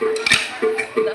Dá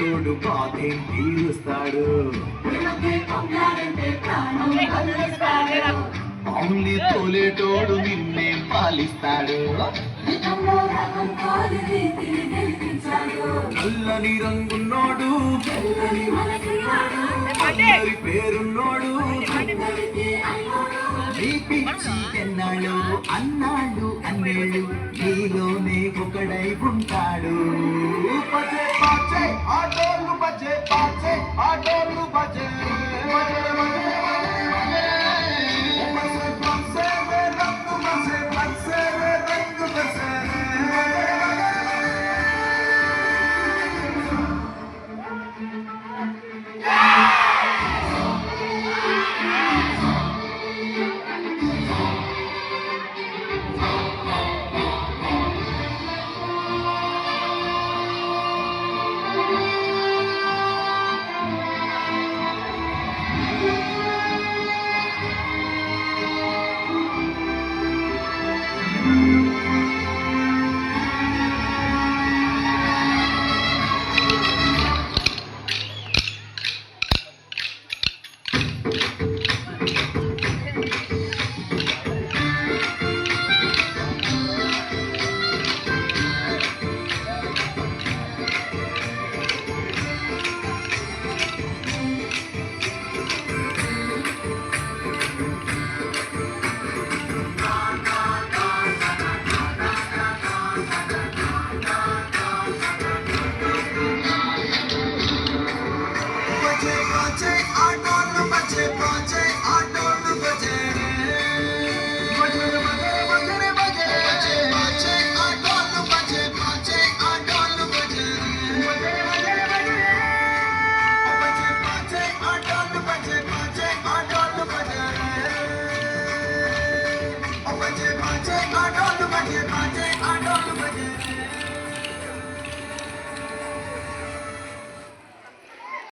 తోడు బాధే తీరుస్తాడు. అవును తోలేటోడు నిన్నే పాలిస్తాడు. నల్లని రంగున్నోడు పేరున్నోడు. నీ పిచ్చి ఎన్నాళ్ళు అన్నాడు అన్నేళ్ళు నీలోనే ఒకడై ఉంటాడు. ఆటో